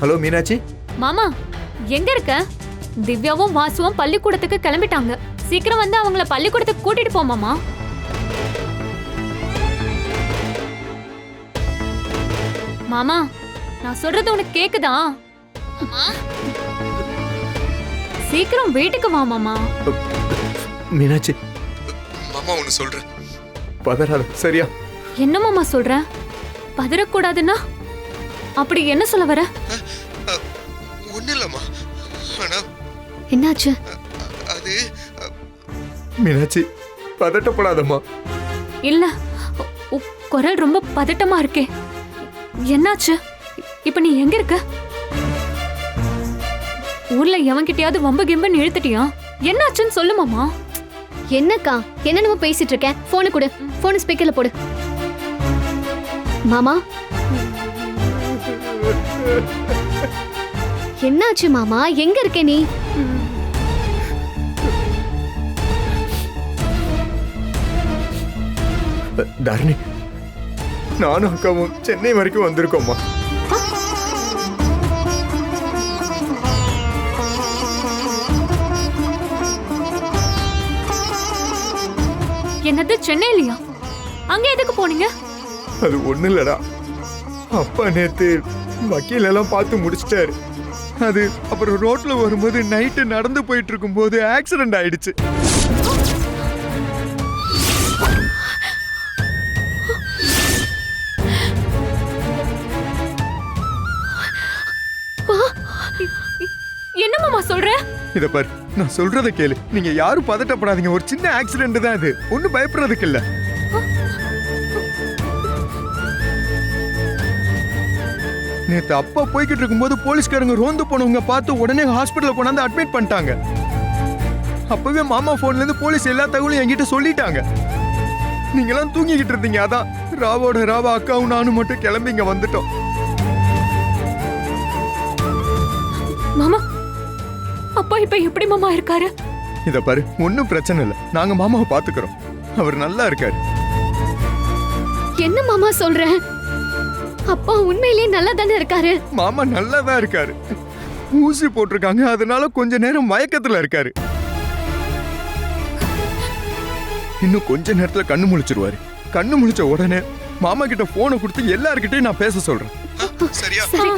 Hello Meenakshi? மாமா எங்க இருக்க? திவ்யாவும் வாசுவும் பள்ளிக்கூடத்துக்கு கிளம்பிட்டாங்க. சீக்கிரம் வந்து அவங்கள பள்ளிக்கூடத்துக்கு கூட்டிட்டு போ மாமா. மாமா நான் சொல்றது உனக்கு கேக்குதா? சீக்கிரம் வீட்டுக்கு வா மாமா. மீனாட்சி. மாமா ஒன்று சொல்றேன். பதறாத சரியா? என்ன மாமா சொல்ற? பதறக்கூடாதுன்னா? அப்படி என்ன சொல்ல வர? ஒன்றும் இல்லைம்மா ஆனால் என்னாச்சு அது மீனாட்சி பதட்டப்படாதம்மா. இல்ல உ- உ- குரல் ரொம்ப பதட்டமா இருக்கே. என்னாச்சு? இப்ப நீ எங்க இருக்க? ஊர்ல எவன்கிட்டயாவது வம்பு கிம்பன்னு இழுத்துட்டியா? என்னாச்சுன்னு சொல்லு மாமா. என்னக்கா? என்னென்னமோ பேசிட்டு இருக்கேன். போனை கொடு. போன் ஸ்பீக்கர்ல போடு. மாமா? என்னாச்சு மாமா? எங்க இருக்க நீ? தரணி நானும் அக்காவும் சென்னை வரைக்கும் வந்திருக்கோம்மா. என்னது சென்னையிலயா? அங்க எதுக்கு போனீங்க? அது ஒன்றும் இல்லடா அப்பா நேத்து வக்கீல் எல்லாம் பார்த்து முடிச்சிட்டாரு. அது அப்புறம் ரோட்ல வரும்போது நைட்டு நடந்து போயிட்டு இருக்கும்போது ஆக்சிடென்ட் ஆயிடுச்சு. என்ன மாமா சொல்ற? இத பாரு நான் சொல்றத கேளு. நீங்க யாரும் பதட்டப்படாதீங்க. ஒரு சின்ன ஆக்சிடென்ட் தான் அது ஒன்றும் பயப்படுறதுக்கு இல்ல. நேத்து அப்பா போய்கிட்டு இருக்கும்போது போலீஸ்காரங்க ரோந்து போனவங்க பார்த்து உடனே ஹாஸ்பிட்டல் கொண்டாந்து அட்மிட் பண்ணிட்டாங்க. அப்பவே மாமா போன்ல இருந்து போலீஸ் எல்லா தகவலும் என்கிட்ட சொல்லிட்டாங்க. நீங்களாம் தூங்கிக்கிட்டு இருந்தீங்க அதான். ராவோட ராவா அக்காவும் நானும் மட்டும் கிளம்பி இங்க வந்துட்டோம். மாமா அப்பா இப்ப எப்படி மாமா இருக்காரு? இத பாரு ஒன்றும் பிரச்சனை இல்லை. நாங்க மாமாவை பாத்துக்கிறோம் அவர் நல்லா இருக்காரு. என்ன மாமா சொல்ற அப்பா உண்மையிலேயே நல்லா தானே இருக்காரு? மாமா நல்லா தான் இருக்காரு. ஊசி போட்டிருக்காங்க அதனால கொஞ்ச நேரம் மயக்கத்துல இருக்காரு. இன்னும் கொஞ்ச நேரத்துல கண்ணு முழிச்சிருவாரு. கண்ணு முழிச்ச உடனே மாமா கிட்ட போனை கொடுத்து எல்லார்கிட்டயும் நான் பேச சொல்றேன். சரியா? சரி